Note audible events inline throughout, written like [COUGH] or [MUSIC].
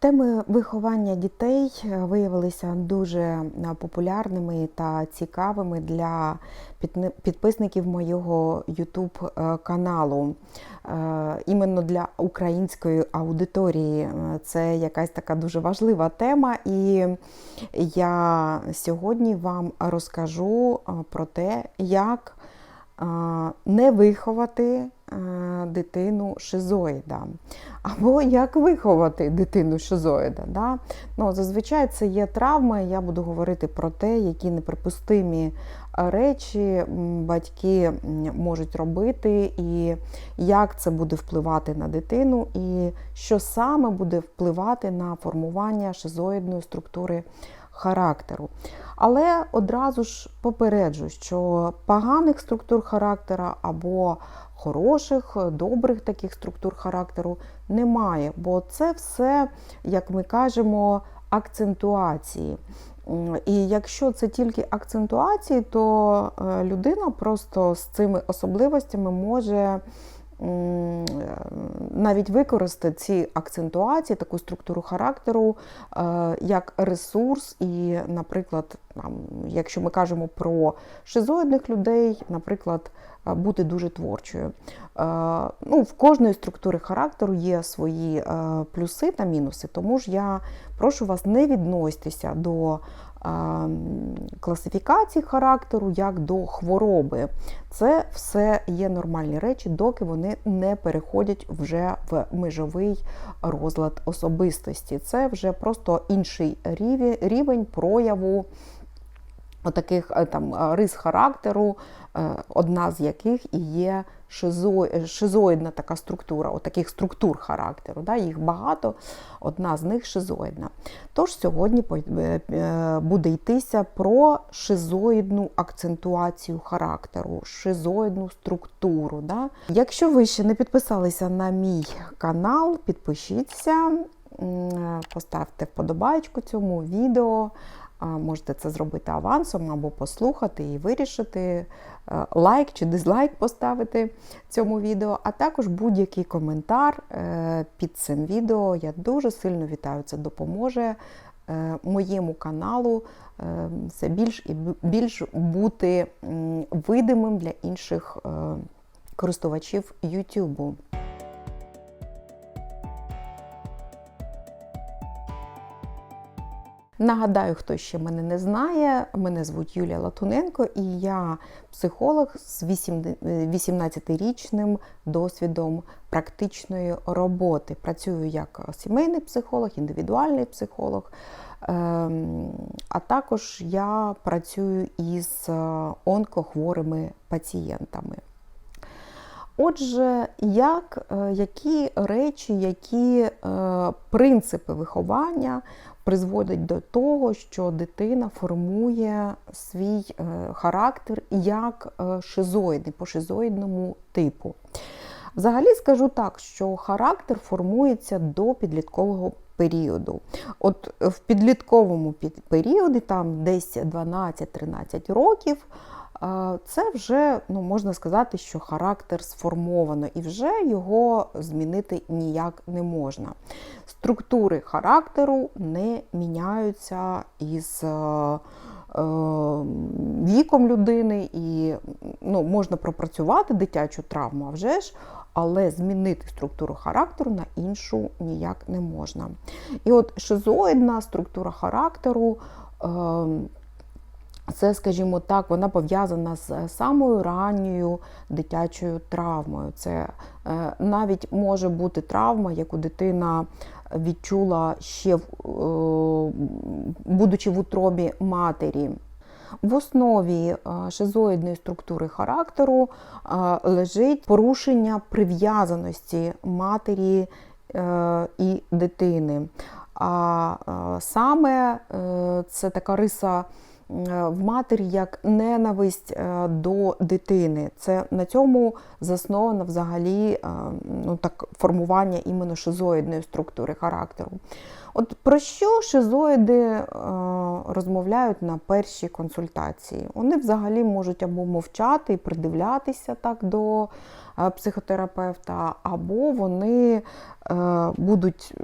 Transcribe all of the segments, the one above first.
Теми виховання дітей е, виявилися дуже е, популярними та цікавими для підписників моєго YouTube е, каналу. Іменно для української аудиторії це якась така дуже важлива тема, і я сьогодні вам розкажу про те, як не виховати е, дитину шизоїда. Або як виховати дитину шизоїда. Да? Ну, зазвичай це є травма, і я буду говорити про те, які неприпустимі речі батьки можуть робити, і як це буде впливати на дитину, і що саме буде впливати на формування шизоїдної структури характеру. Але одразу ж попереджу, що поганих структур характера або хороших, добрих таких структур характеру немає, бо це все, як ми кажемо, акцентуації. І якщо це тільки акцентуації, то е, людина просто з цими особливостями може навіть використати ці акцентуації, таку структуру характеру е, як ресурс, і, наприклад, якщо ми кажемо про шизоїдних людей, наприклад, е, бути дуже творчою. Е, Ну, в кожної структури характеру є свої плюси та мінуси, тому ж я прошу вас не відноситися до класифікації характеру як до хвороби. Це все є нормальні речі, доки вони не переходять вже в межовий розлад особистості. Це вже просто інший рівень прояву таких там рис характеру, е, одна з яких і є шизо- шизоїдна така структура, от таких структур характеру. Да? Їх багато, одна з них шизоїдна. Тож сьогодні е, е, буде йтися про шизоїдну акцентуацію характеру, шизоїдну структуру. Да? Якщо ви ще не підписалися на мій канал, підпишіться, поставте вподобайку цьому відео. Можете це зробити авансом або послухати і вирішити е, лайк чи дизлайк поставити цьому відео, а також будь-який коментар е, під цим відео. Я дуже сильно вітаю. Це допоможе е, моєму каналу все більш і більш бути видимим для інших користувачів YouTube. Нагадаю, хто ще мене не знає, мене звуть Юлія Латуненко, і я психолог з 18-річним досвідом практичної роботи. Працюю як сімейний психолог, індивідуальний психолог. Ем, А також я працюю із е, онкохворими пацієнтами. Отже, як, е, які речі, які е, принципи виховання призводять до того, що дитина формує свій е, характер як шизоїди шизоїдний, по шизоїдному типу? Взагалі скажу так, що характер формується до підліткового періоду. От в підлітковому під- періоді, там десь 12-13 років, е, це вже ну, можна сказати, що характер сформовано, і вже його змінити ніяк не можна. Структури характеру не міняються із. е, е, Віком людини і ну, можна пропрацювати дитячу травму, а вже ж, але змінити структуру характеру на іншу ніяк не можна. І от шизоїдна структура характеру. Е, це, скажімо так, вона пов'язана з самою ранньою дитячою травмою. Це е, навіть може бути травма, яку дитина відчула ще е, будучи в утробі матері. В основі е, шизоїдної структури характеру е, лежить порушення прив'язаності матері е, і дитини. А е, саме е, це така риса е, в матері як ненависть е, до дитини. Це на цьому засновано взагалі е, ну, так, формування іменно шизоїдної структури характеру. От про що шизоїди е, розмовляють на першій консультації? Вони взагалі можуть або мовчати і придивлятися так до е, психотерапевта, або вони е, будуть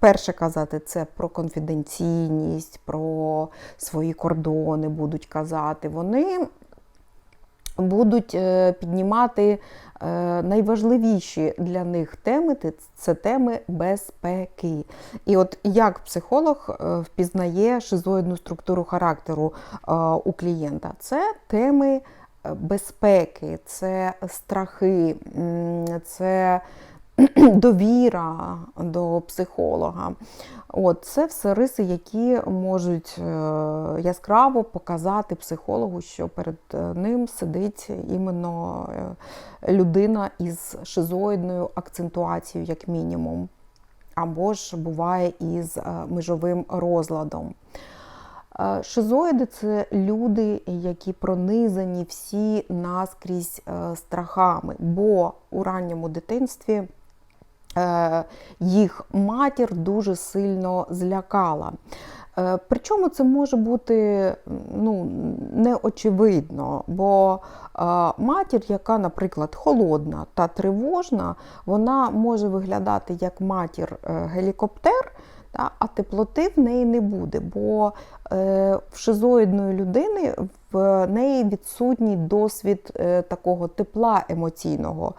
перше казати це про конфіденційність, про свої кордони будуть казати. Вони будуть е, піднімати е, найважливіші для них теми це теми безпеки. І от як психолог е, впізнає шизоїдну структуру характеру у клієнта, це теми безпеки, це страхи, це [CLEARS THROAT] довіра до психолога. От, Це все риси, які можуть е, яскраво показати психологу, що перед е, ним сидить іменно е, людина із шизоїдною акцентуацією, як мінімум. Або ж буває із межовим розладом. Шизоїди це люди, які пронизані всі наскрізь страхами, бо у ранньому дитинстві. Е, їх матір дуже сильно злякала. Е, причому це може бути ну, неочевидно, бо е, матір, яка, наприклад, холодна та тривожна, вона може виглядати як матір гелікоптер, а теплоти в неї не буде, бо в шизоїдної людини в неї відсутній досвід е, такого тепла емоційного.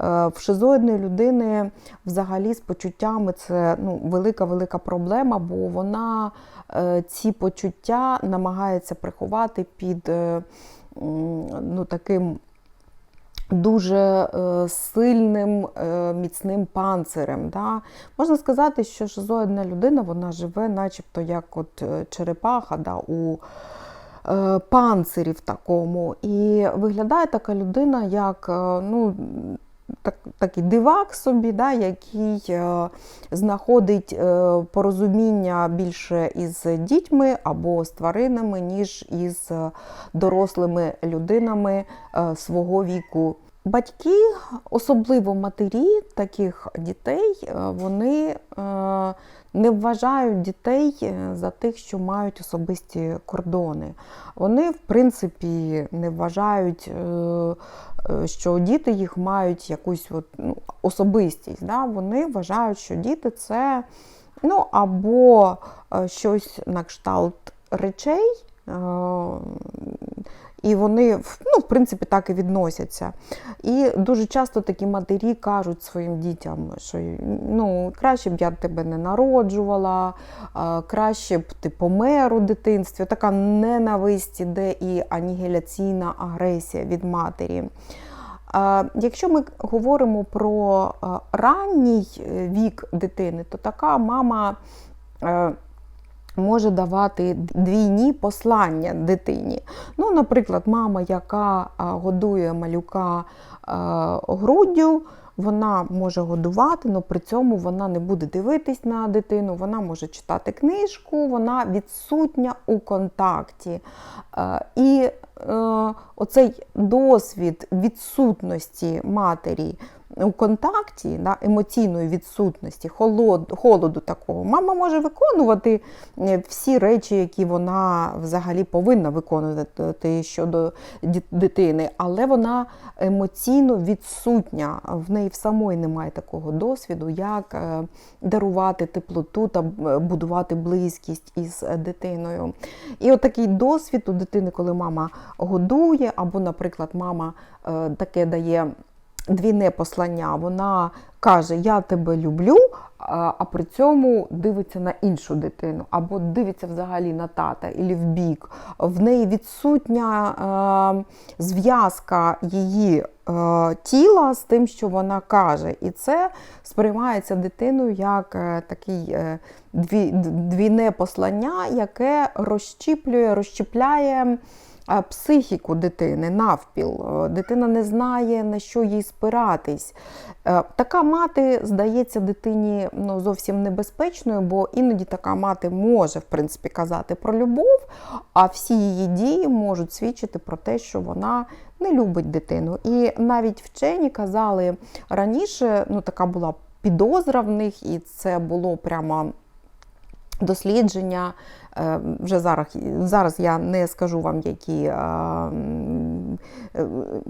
Е, в шизоїдної людини взагалі з почуттями це ну, велика-велика проблема, бо вона е, ці почуття намагається приховати під ну, таким. Дуже сильним, міцним панцирем. Да? Можна сказати, що шизоїдна людина вона живе, начебто як от черепаха да, у панцирі панцирів такому. І виглядає така людина, як е, ну, так, такий дивак собі, да, який е, знаходить порозуміння більше із дітьми або з тваринами, ніж із дорослими людинами свого віку. Батьки, особливо матері таких дітей, вони не вважають дітей е, за тих, що мають особисті кордони. Вони, в принципі, не вважають, е, е, що діти їх мають якусь от, ну, особистість. Да? Вони вважають, що діти це ну, або щось на кшталт речей. І вони ну, в принципі так і відносяться. І дуже часто такі матері кажуть своїм дітям, що ну, краще б я тебе не народжувала, краще б ти помер у дитинстві. Така ненависть іде і анігіляційна агресія від матері. Якщо ми говоримо про ранній е, вік дитини, то така мама е, може давати двійні послання дитині. Ну, Наприклад, мама, яка годує малюка груддю, вона може годувати, але при цьому вона не буде дивитись на дитину, вона може читати книжку, вона відсутня у контакті. І е, оцей досвід відсутності матері у контакті, да, емоційної відсутності, холод, холоду такого, мама може виконувати е, всі речі, які вона взагалі повинна виконувати щодо дитини, але вона емоційно відсутня. В неї в самої немає такого досвіду, як е, дарувати теплоту та будувати близькість із дитиною. І от такий досвід у дитини, коли мама годує, або, наприклад, мама е, таке дає двійне послання. Вона каже, я тебе люблю, а при цьому дивиться на іншу дитину, або дивиться взагалі на тата, і в бік. В неї відсутня е, зв'язка її е, тіла з тим, що вона каже. І це сприймається дитиною як е, такий е, дві, двійне послання, яке розщіплює, розщіпляє психіку дитини навпіл. Е, дитина не знає, на що їй спиратись. Е, така мати здається дитині ну, зовсім небезпечною, бо іноді така мати може в принципі, казати про любов, а всі її дії можуть свідчити про те, що вона не любить дитину. І навіть вчені казали раніше, ну така була підозра в них, і це було прямо дослідження. Е, Вже зараз, зараз я не скажу вам, які, е,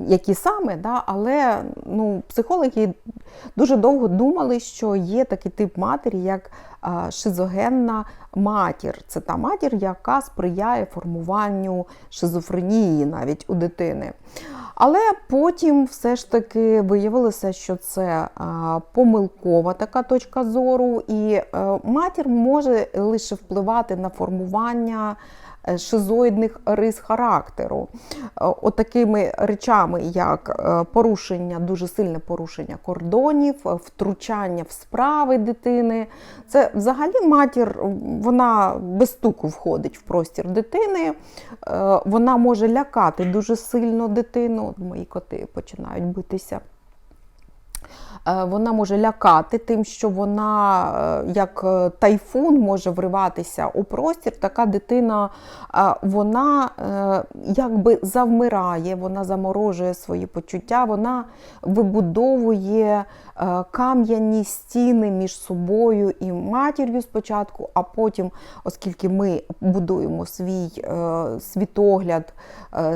які саме, да, але ну, психологи дуже довго думали, що є такий тип матері, як е, шизогенна матір. Це та матір, яка сприяє формуванню шизофренії навіть у дитини. Але потім все ж таки виявилося, що це помилкова така точка зору, і е, матір може лише впливати на формування шизоїдних рис характеру. Е, Отакими речами, як е, порушення, дуже сильне порушення кордонів, е, втручання в справи дитини. Це взагалі матір, вона без стуку входить в простір дитини. Е, Вона може лякати дуже сильно дитину. От Мої коти починають битися. Е, Вона може лякати тим, що вона, е, як е, тайфун, може вриватися у простір. Така дитина вона якби завмирає, вона заморожує свої почуття, вона вибудовує кам'яні стіни між собою і матір'ю спочатку, а потім, оскільки ми будуємо свій світогляд,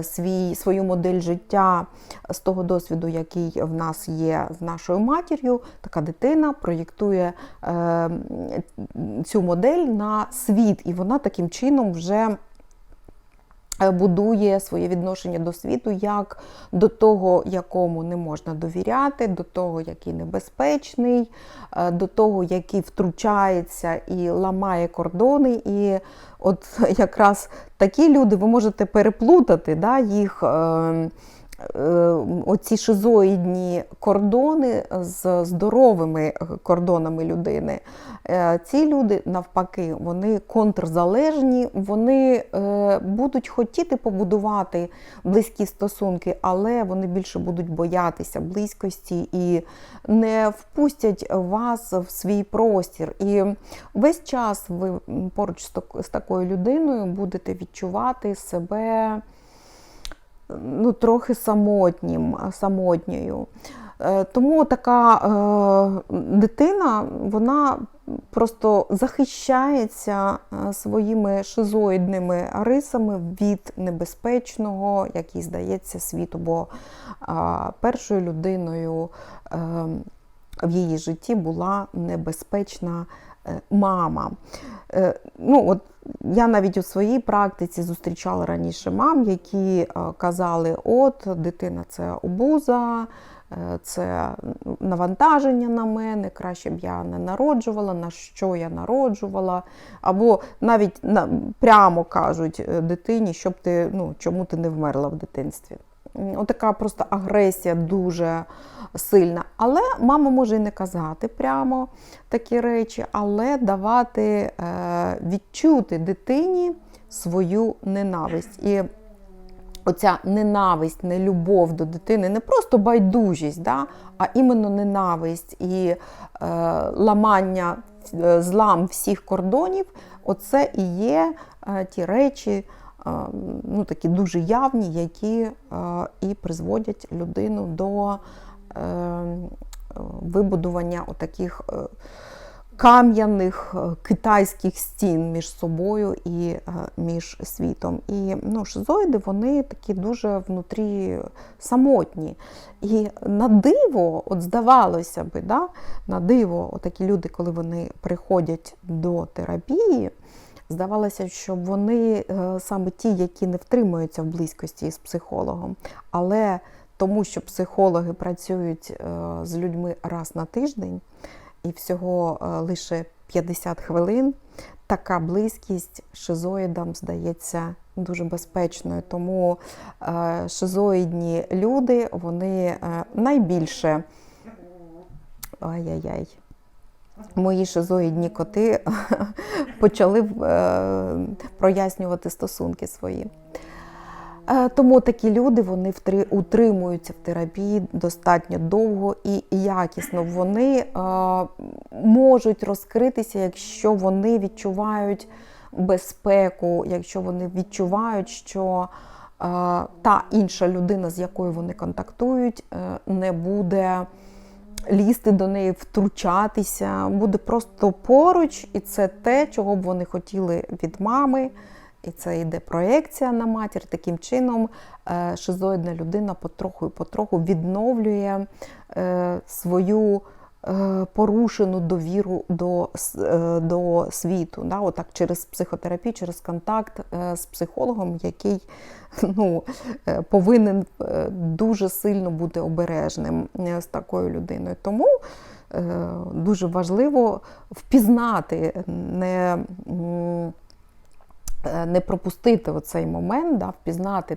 свій, свою модель життя з того досвіду, який в нас є з нашою матір'ю, така дитина проєктує е, цю модель на світ, і вона таким чином вже е, будує своє відношення до світу як до того, якому не можна довіряти, до того, який небезпечний, е, до того, який втручається і ламає кордони. І от [LAUGHS] якраз такі люди ви можете переплутати да, їх. е, Оці шизоїдні кордони з здоровими кордонами людини. Е, Ці люди, навпаки, вони контрзалежні, вони е, будуть хотіти побудувати близькі стосунки, але вони більше будуть боятися близькості і не впустять вас в свій простір. І весь час ви поруч з такою людиною будете відчувати себе ну, трохи самотнім, самотньою. Е, Тому така е, дитина, вона просто захищається е, своїми шизоїдними рисами від небезпечного, як їй здається, світу. Бо е, першою людиною е, в її житті була небезпечна мама. Е, Ну, от я навіть у своїй практиці зустрічала раніше мам, які е, казали: от дитина це обуза, е, це навантаження на мене, краще б я не народжувала, на що я народжувала. Або навіть прямо кажуть дитині, щоб ти, ну, чому ти не вмерла в дитинстві. Отака просто агресія дуже сильна. Але мама може і не казати прямо такі речі, але давати е, відчути дитині свою ненависть. І оця ненависть, нелюбов до дитини, не просто байдужість, да, а іменно ненависть і е, ламання, е, злам всіх кордонів, оце і є ті речі, ну, такі дуже явні, які е, і призводять людину до е, вибудування отаких е, кам'яних е, китайських стін між собою і е, між світом. І ну, шизоїди вони такі дуже внутрі самотні. І на диво, от здавалося би, да, на диво, такі люди, коли вони приходять до терапії, здавалося, що вони е, саме ті, які не втримуються в близькості з психологом. Але тому, що психологи працюють е, з людьми раз на тиждень і всього е, лише 50 хвилин, така близькість шизоїдам здається дуже безпечною. Тому шизоїдні люди вони найбільше. Ай-яй-яй. Мої шизоїдні коти [LAUGHS] почали е, прояснювати стосунки свої. Е, Тому такі люди вони утримуються в терапії достатньо довго і якісно. Вони е, можуть розкритися, якщо вони відчувають безпеку, якщо вони відчувають, що та інша людина, з якою вони контактують, не буде лізти до неї, втручатися, буде просто поруч, і це те, чого б вони хотіли від мами. І це йде проекція на матір. Таким чином, е, шизоїдна людина потроху і потроху відновлює е, свою порушену довіру до, е, до світу. Да? Отак, через психотерапію, через контакт е, з психологом, який [LAUGHS] ну, е, повинен е, дуже сильно бути обережним е, з такою людиною. Тому е, дуже важливо впізнати, не, е, не пропустити оцей момент, да, впізнати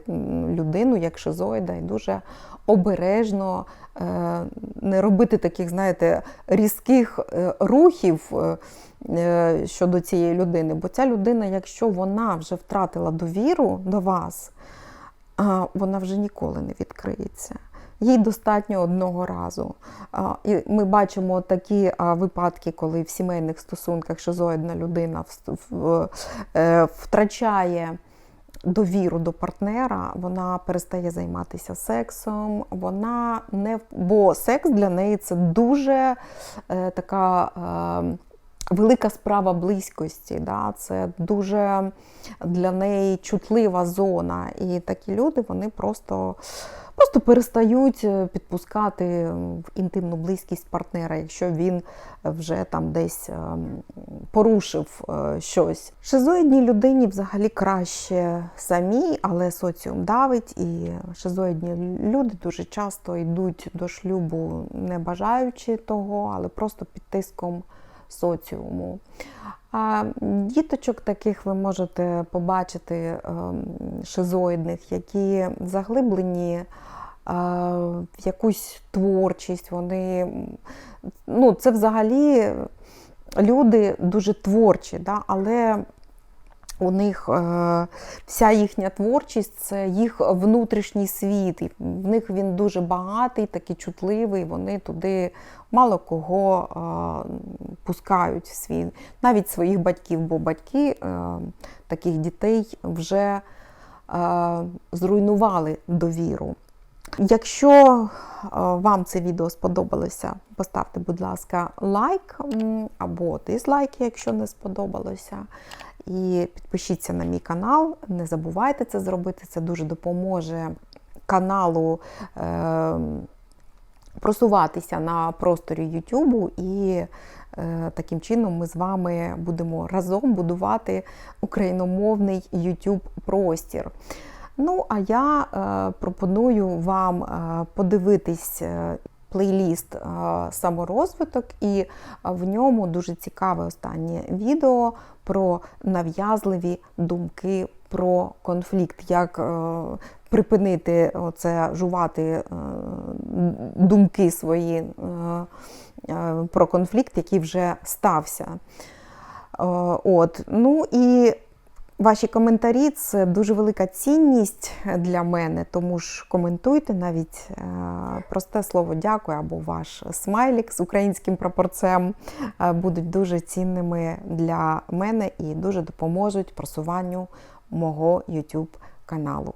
людину як шизоїда і дуже обережно е, не робити таких, знаєте, різких е, рухів е, щодо цієї людини. Бо ця людина, якщо вона вже втратила довіру до вас, вона вже ніколи не відкриється. Їй достатньо одного разу. І ми бачимо такі випадки, коли в сімейних стосунках шизоїдна людина втрачає довіру до партнера, вона перестає займатися сексом, вона не бо секс для неї це дуже е, така. Е, Велика справа близькості, да? це дуже для неї чутлива зона. І такі люди вони просто, просто перестають е, підпускати в інтимну близькість партнера, якщо він вже там десь ем, порушив е, щось. Шизоїдній людині взагалі краще самій, але соціум давить, і шизоїдні люди дуже часто йдуть до шлюбу, не бажаючи того, але просто під тиском соціуму. А діточок таких ви можете побачити ем, шизоїдних, які заглиблені е, в якусь творчість. Вони, ну, це взагалі люди дуже творчі, да? але у них е, вся їхня творчість це їх внутрішній світ. І в них він дуже багатий, такий чутливий. Вони туди мало кого е, пускають в свій, навіть своїх батьків, бо батьки е, таких дітей вже зруйнували довіру. Якщо вам це відео сподобалося, поставте, будь ласка, лайк або дизлайк, якщо не сподобалося. І підпишіться на мій канал. Не забувайте це зробити, це дуже допоможе каналу е, просуватися на просторі Ютубу і е, таким чином ми з вами будемо разом будувати україномовний YouTube простір. Ну, а я е, пропоную вам е, подивитись плейліст е, саморозвиток, і е, в ньому дуже цікаве останнє відео про нав'язливі думки про конфлікт, як е, припинити оце жувати думки свої про конфлікт, який вже стався. От. Ну і Ваші коментарі це дуже велика цінність для мене, тому ж коментуйте навіть е, просте слово дякую або ваш смайлік з українським прапорцем е, будуть дуже цінними для мене і дуже допоможуть просуванню мого YouTube каналу.